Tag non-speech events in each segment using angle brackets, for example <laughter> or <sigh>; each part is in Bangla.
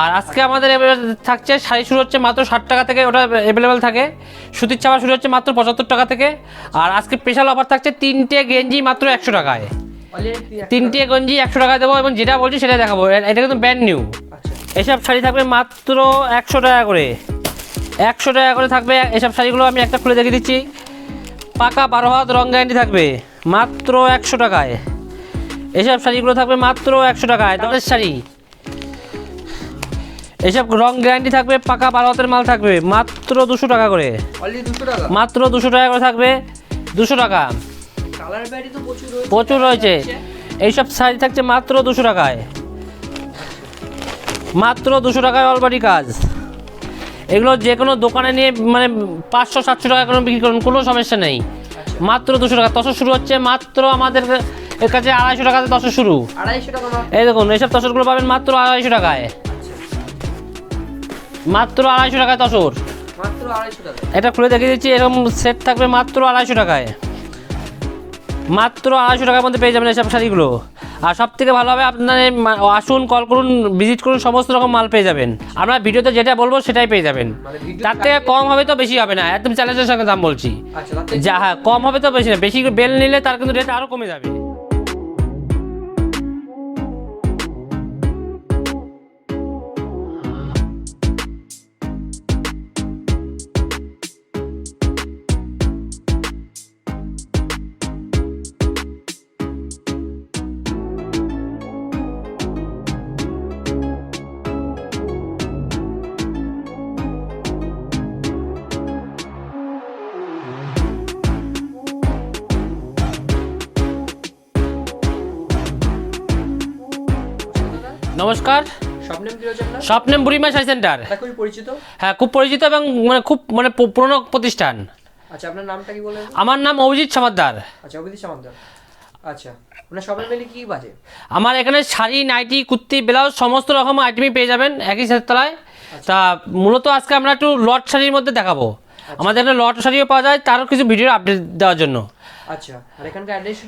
আর আজকে আমাদের থাকছে, শাড়ি শুরু হচ্ছে মাত্র ষাট টাকা থেকে, ওটা অ্যাভেলেবেল থাকে। সুতির চাপা শুরু হচ্ছে মাত্র পঁচাত্তর টাকা থেকে। আর আজকে স্পেশাল অফার থাকছে তিনটে গেঞ্জি মাত্র একশো টাকায়। তিনটে গঞ্জি একশো টাকা দেবো এবং যেটা বলছি সেটা দেখাবো। এটা কিন্তু ব্র্যান্ড নিউ এসব শাড়ি থাকবে মাত্র একশো টাকা করে। একশো টাকা করে থাকবে এসব শাড়িগুলো, আমি একটা খুলে দেখিয়ে দিচ্ছি। পাকা বারো হাত রং গ্যারান্টি থাকবে মাত্র একশো টাকায়। এসব শাড়িগুলো থাকবে মাত্র একশো টাকায়। তাদের শাড়ি? এসব রং গ্যারান্টি থাকবে পাকা বারো হাতের মাল থাকবে মাত্র দুশো টাকা করে। মাত্র দুশো টাকা করে থাকবে দুশো টাকা। প্রচুর রয়েছে। এইসব শাড়ি থাকছে মাত্র দুশো টাকায়। মাত্র দুশো টাকায় অলবাড়ি কাজ। এগুলো যে কোনো দোকানে নিয়ে মানে পাঁচশো সাতশো টাকা করে বিক্রি করুন কোনো সমস্যা নেই। মাত্র দুশো টাকা। তসর শুরু হচ্ছে মাত্র আমাদের এর কাছে আড়াইশো টাকাতে তসর শুরু। আড়াইশো টাকা এই দেখুন এইসব তসরগুলো পাবেন মাত্র আড়াইশো টাকায়। মাত্র আড়াইশো টাকায় তসর মাত্র আড়াইশো টাকা এটা খুলে দেখিয়ে দিচ্ছি এরকম সেট থাকবে মাত্র আড়াইশো টাকায়। মাত্র আড়াইশো টাকার মধ্যে পেয়ে যাবেন এসব শাড়িগুলো। আর সব থেকে ভালো হবে আপনার আসুন কল করুন ভিজিট করুন সমস্ত রকম মাল পেয়ে যাবেন। আমরা ভিডিওতে যেটা বলব সেটাই পেয়ে যাবেন। মানে তার থেকে কম হবে তো বেশি হবে না একদম চ্যালেঞ্জের সঙ্গে দাম বলছি। আচ্ছা যা হ্যাঁ কম হবে তো বেশি না বেশি বেল নিলে তার কিন্তু রেট আরও কমে যাবে। নমস্কার। স্বপ্নেম বুড়িমা শাড়ি সেন্টার। খুবই পরিচিত। হ্যাঁ খুব পরিচিত এবং মানে খুব মানে পুরনো প্রতিষ্ঠান। আচ্ছা আপনার নামটা কি বলেন? আমার নাম অভিজিৎ সমাদ্দার। আচ্ছা অভিদিত সামন্তর আচ্ছা কি বাজে? আমার এখানে শাড়ি নাইটি কুর্তি ব্লাউজ সমস্ত রকম আইটেমই পেয়ে যাবেন একই সাথে তলায়। তা মূলত আজকে আমরা একটু লট শাড়ির মধ্যে দেখাবো। আমাদের এখানে লট শাড়িও পাওয়া যায় তারও কিছু ভিডিও আপডেট দেওয়ার জন্য। আচ্ছা আর এখানকার অ্যাড্রেস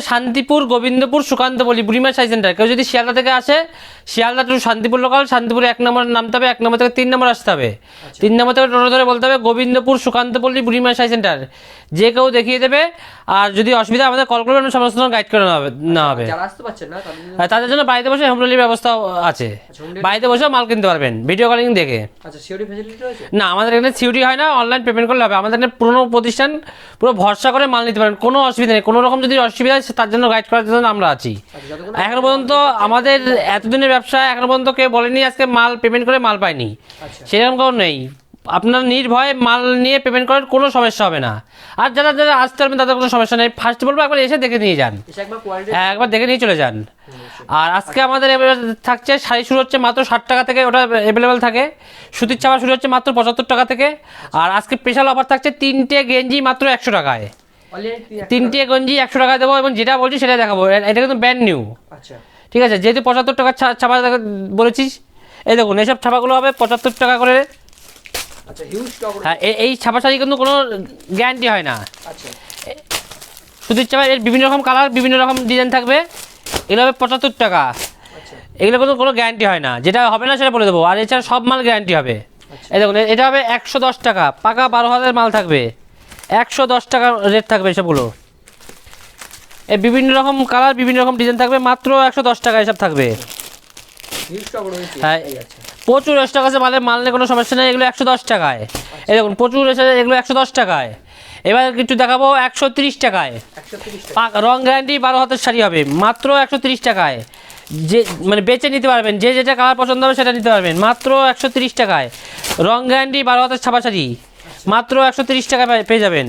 শান্তিপুর, গোবিন্দপুর সুকান্তপল্লী বুড়িমা সাই সেন্টার কেউ যদি শিয়ালদা থেকে আসে শিয়ালদা টু শান্তিপুর লোকাল শান্তিপুর এক নম্বর নামতে হবে এক নম্বর থেকে তিন নম্বর আসতে হবে। তিন নম্বর থেকে টোটো ধরে বলতে হবে গোবিন্দপুর সুকান্তপল্লী বুড়িমা সাই সেন্টার যে কেউ দেখিয়ে দেবে আর যদি অসুবিধা আমাদের কল করবে আমরা সমস্ত গাইড করে নেওয়া হবে না হবে। না তাদের জন্য বাড়িতে বসে হোম ডেলিভারি ব্যবস্থাও আছে। আচ্ছা, বাড়িতে বসেও মাল কিনতে পারবেন ভিডিও কলিং দেখে। আচ্ছা না আমাদের এখানে সিউডি হয় না অনলাইন পেমেন্ট করলে হবে। আমাদের এখানে পুরোনো প্রতিষ্ঠান পুরো ভরসা করে মাল নিতে পারেন কোনো অসুবিধা নেই। কোনো রকম যদি অসুবিধা হয় তার জন্য গাইড করার জন্য আমরা আছি। আচ্ছা এখনও পর্যন্ত আমাদের এতদিনের ব্যবসা এখনও পর্যন্ত কেউ বলেনি আজকে মাল পেমেন্ট করে মাল পাইনি আচ্ছা। সেরকম কোনো নেই। আপনার নির্ভয়ে মাল নিয়ে পেমেন্ট করার কোনো সমস্যা হবে না। আর যারা যারা আসতে পারবেন তাদের কোনো সমস্যা নেই। ফার্স্ট বলব একবার এসে দেখে নিয়ে যান। একবার হ্যাঁ একবার দেখে নিয়ে চলে যান। আর আজকে আমাদের থাকছে শাড়ি শুরু হচ্ছে মাত্র ষাট টাকা থেকে ওটা অ্যাভেলেবেল থাকে। সুতির চাপা শুরু হচ্ছে মাত্র পঁচাত্তর টাকা থেকে। আর আজকে স্পেশাল অফার থাকছে তিনটে গেঞ্জি মাত্র একশো টাকায়। তিনটে গঞ্জি একশো টাকা দেবো এবং যেটা বলছি সেটা দেখাবো। এটা কিন্তু ব্র্যান্ড নিউ আচ্ছা। ঠিক আছে যেহেতু পঁচাত্তর টাকা ছা- ছাপা বলেছিস এই দেখুন এইসব ছাপাগুলো হবে পঁচাত্তর টাকা করে। আচ্ছা হ্যাঁ এই ছাপা শাড়ি কিন্তু কোনো গ্যারান্টি হয় না। আচ্ছা। সুতির চাপা এর বিভিন্ন রকম কালার বিভিন্ন রকম ডিজাইন থাকবে। এগুলো হবে পঁচাত্তর টাকা। আচ্ছা। এগুলো কিন্তু কোনো গ্যারান্টি হয় না। যেটা হবে না সেটা বলে দেবো। আর এছাড়া সব মাল গ্যারান্টি হবে। এই দেখুন এটা হবে একশো দশ টাকা। পাকা বারো হাজার মাল থাকবে। একশো দশ টাকা রেট থাকবে এসবগুলো। বিভিন্ন রকম কালার বিভিন্ন রকম ডিজাইন থাকবে মাত্র একশো দশ টাকা এসব থাকবে। হ্যাঁ। আচ্ছা প্রচুর স্টক আছে মালের মাল নিয়ে কোনো সমস্যা নেই এগুলো একশো দশ টাকায়। এই দেখুন প্রচুর এসে এগুলো একশো দশ টাকায়। এবার কিছু দেখাবো একশো তিরিশ টাকায়। রং গ্যারান্টি বারো হাতের শাড়ি হবে মাত্র একশো তিরিশ টাকায়। যে মানে বেচে নিতে পারবেন যে যেটা কালার পছন্দ হবে সেটা নিতে পারবেন মাত্র একশো তিরিশ টাকায়। রং গ্যারান্টি বারো হাতের ছাপা শাড়ি মাত্র একশো তিরিশ টাকায় পেয়ে যাবেন।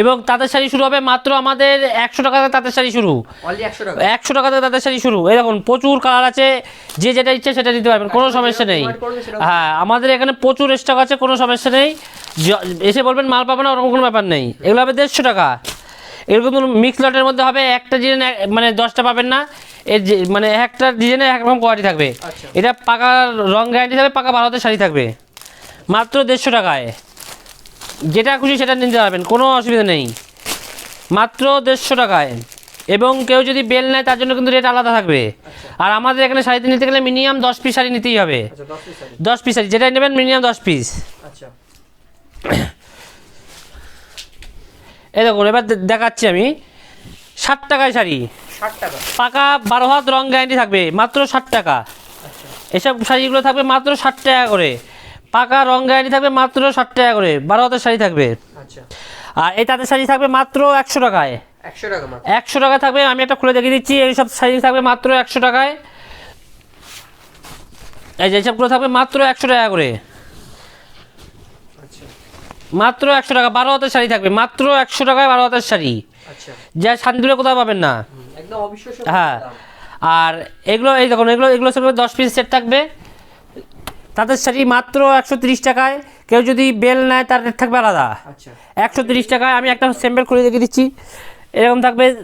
এবং তাঁতের শাড়ি শুরু হবে মাত্র আমাদের একশো টাকা থেকে তাঁতের শাড়ি শুরু। একশো টাকা থেকে তাঁতের শাড়ি শুরু। এই দেখুন প্রচুর কালার আছে যে যেটা ইচ্ছে সেটা নিতে পারবেন কোনো সমস্যা নেই। হ্যাঁ আমাদের এখানে প্রচুর স্টক আছে কোনো সমস্যা নেই। এসে বলবেন মাল পাবে না ওরকম কোনো ব্যাপার নেই। এগুলো হবে দেড়শো টাকা। এরকম মিক্স লটের মধ্যে হবে একটা ডিজাইন মানে দশটা পাবেন না। এর যে মানে একটা ডিজাইনে একরকম কোয়ালিটি থাকবে। আচ্ছা। এটা পাকা রং গ্যারান্টি থাকবে পাকা ভারতের শাড়ি থাকবে। মাত্র দেড়শো টাকায়। যেটা খুশি সেটা নিতে পারবেন কোনো অসুবিধা নেই। মাত্র দেড়শো টাকায়। এবং কেউ যদি বেল নেয় তার জন্য কিন্তু রেট আলাদা থাকবে। আর আমাদের এখানে শাড়িতে নিতে গেলে মিনিমাম দশ পিস শাড়ি নিতেই হবে। আচ্ছা দশ পিস শাড়ি। যেটাই নেবেন মিনিমাম দশ পিস আচ্ছা। <coughs> এই দেখুন এবার দেখাচ্ছি আমি। ষাট টাকায় শাড়ি। টাকা। পাকা বারো হাত রং গ্যারান্টি থাকবে মাত্র ষাট টাকা। আচ্ছা। এসব শাড়িগুলো থাকবে মাত্র ষাট টাকা করে। পাকা রং গ্যারান্টি থাকবে মাত্র ষাট টাকা করে বারো হাতের শাড়ি থাকবে। আচ্ছা। আর এই তাঁতের শাড়ি থাকবে মাত্র একশো টাকায়। একশো টাকা একশো টাকা থাকবে আমি একটা খুলে দেখিয়ে দিচ্ছি এইসব শাড়ি থাকবে মাত্র একশো টাকায়। এই যে এইসবগুলো থাকবে মাত্র একশো টাকা করে। আচ্ছা। মাত্র একশো টাকা বারো হাতের শাড়ি থাকবে মাত্র একশো টাকায় বারো হাতের শাড়ি। আচ্ছা। যা শান্তিপুরে কোথাও পাবেন না। হ্যাঁ। আর এগুলো এই দেখুন এগুলো এগুলো সব দশ পিস সেট থাকবে। তাদের শাড়ি মাত্র একশো তিরিশ টাকায় কেউ যদি বেল নেয় তার রেট থাকবে আলাদা। আচ্ছা। একশো তিরিশ টাকায় আমি একটা স্যাম্পেল খুলে দেখে দিচ্ছি। এরকম থাকবে।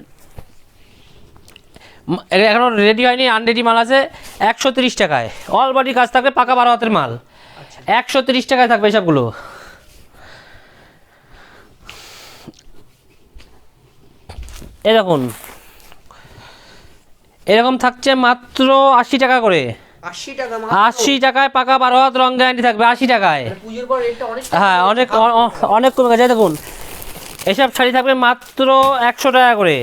ম- এ- এখনও রেডি হয়নি আনরেডি মাল আছে। একশো তিরিশ টাকায়। অল বডি কাজ থাকবে পাকা বারো হাতের মাল। আচ্ছা। একশো তিরিশ টাকায় থাকবে সবগুলো দেখুন। এরকম থাকছে মাত্র আশি টাকা করে। আশি টাকা আশি টাকায় পাকা বারো হাত রং গ্যারান্টি থাকবে আশি টাকায়। পুজোর পর রেটটা অনেক হ্যাঁ অনেক অনেক কমে গেছে। দেখুন এসব শাড়ি থাকবে মাত্র একশো টাকা করে।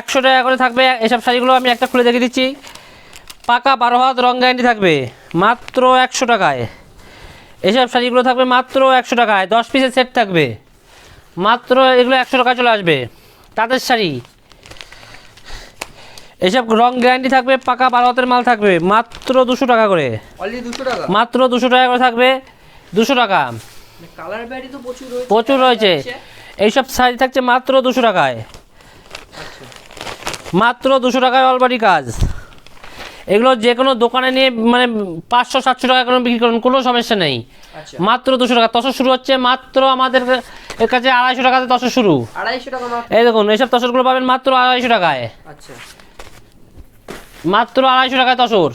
একশো টাকা করে থাকবে এসব শাড়িগুলো আমি একটা খুলে দেখিয়ে দিচ্ছি। পাকা বারো হাত রং গ্যারান্টি থাকবে মাত্র একশো টাকায়। এসব শাড়িগুলো থাকবে মাত্র একশো টাকায়। দশ পিসের সেট থাকবে। মাত্র এগুলো একশো টাকায় চলে আসবে। তাঁতের শাড়ি। এসব রং গ্যারান্টি থাকবে পাকা বারো হাতের মাল থাকবে মাত্র দুশো টাকা করে। মাত্র দুশো টাকা করে থাকবে দুশো টাকা। তো প্রচুর রয়েছে। এইসব শাড়ি থাকছে মাত্র দুশো টাকায়। আচ্ছা। মাত্র দুশো টাকায় অলবাড়ি কাজ। এগুলো যে কোনো দোকানে নিয়ে মানে পাঁচশো সাতশো টাকা করে বিক্রি করুন কোনো সমস্যা নেই। আচ্ছা। মাত্র দুশো টাকা। তসর শুরু হচ্ছে মাত্র আমাদের এর কাছে আড়াইশো টাকাতে তসর শুরু। আড়াইশো টাকা এই দেখুন এইসব তসরগুলো পাবেন মাত্র আড়াইশো টাকায়। আচ্ছা। মাত্র আড়াইশো টাকায় তসর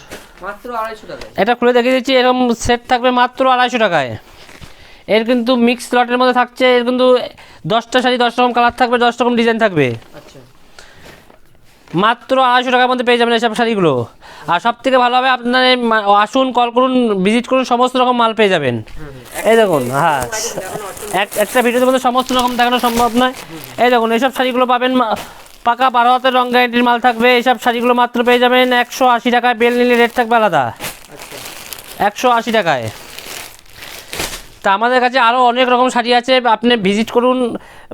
মাত্র আড়াইশো টাকা এটা খুলে দেখিয়ে দিচ্ছি এরকম সেট থাকবে মাত্র আড়াইশো টাকায়। এর কিন্তু মিক্স লটের মধ্যে থাকছে এর কিন্তু দশটা শাড়ি দশ রকম কালার থাকবে দশ রকম ডিজাইন থাকবে। আচ্ছা। মাত্র আড়াইশো টাকার মধ্যে পেয়ে যাবেন এসব শাড়িগুলো। আর সব থেকে ভালো হবে আপনার আসুন কল করুন ভিজিট করুন সমস্ত রকম মাল পেয়ে যাবেন। এই দেখুন হ্যাঁ এক একটা ভিডিওর মধ্যে সমস্ত রকম দেখানো সম্ভব নয়। এই দেখুন এইসব শাড়িগুলো পাবেন পাকা বারো হাতের রং গ্যারেন্টির মাল থাকবে। এইসব শাড়িগুলো মাত্র পেয়ে যাবেন একশো আশি টাকায়। বেল নিলে রেট থাকবে আলাদা। আচ্ছা। একশো আশি টাকায়। তা আমাদের কাছে আরও অনেক রকম শাড়ি আছে। আপনি ভিজিট করুন।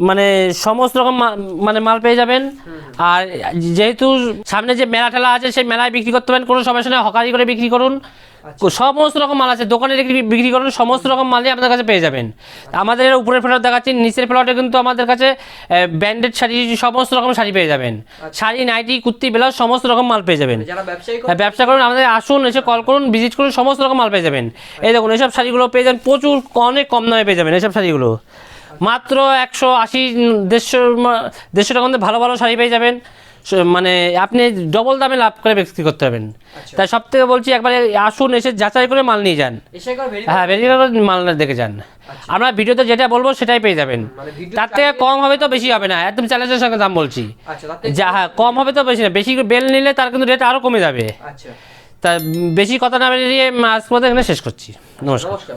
মানে সমস্ত রকম মানে মাল পেয়ে যাবেন। আর যেহেতু সামনে যে মেলা ঠেলা আছে সেই মেলায় বিক্রি করতে পারেন কোনো সমস্যা নেই হকারি করে বিক্রি করুন। সমস্ত রকম মাল আছে দোকানে বিক্রি- বিক্রি করুন সমস্ত রকম মালই আপনার কাছে পেয়ে যাবেন। আমাদের এর উপরের ফ্লোর দেখাচ্ছি নিচের ফ্লোরে কিন্তু আমাদের কাছে ব্র্যান্ডেড শাড়ি সমস্ত রকম শাড়ি পেয়ে যাবেন। শাড়ি নাইটি কুর্তি ব্লাউজ সমস্ত রকম মাল পেয়ে যাবেন। করে হ্যাঁ, ব্যবসা করুন আমাদের আসুন এসে কল করুন ভিজিট করুন সমস্ত রকম মাল পেয়ে যাবেন। এই দেখুন এইসব শাড়িগুলো পেয়ে যাবেন প্রচুর অনেক কম দামে পেয়ে যাবেন এইসব শাড়িগুলো। মাত্র একশো আশি দেড়শো দেড়শো টাকার মধ্যে ভালো ভালো শাড়ি পেয়ে যাবেন। মানে আপনি ডবল দামে লাভ করে বিক্রি করতে পারবেন। আচ্ছা। তাই সব থেকে বলছি একবারে আসুন এসে যাচাই করে মাল নিয়ে যান। হ্যাঁ বেশি করে মাল দেখে যান। আমরা ভিডিওতে যেটা বলব সেটাই পেয়ে যাবেন। মানে তার থেকে কম হবে তো বেশি হবে না। একদম চ্যালেঞ্জের সঙ্গে দাম বলছি। আচ্ছা যা হ্যাঁ কম হবে তো বেশি না। বেশি বেল নিলে তার কিন্তু রেট আরও কমে যাবে। আচ্ছা। তা বেশি কথা না বেরিয়ে মধ্যে এখানে শেষ করছি। নমস্কার। নমস্কার।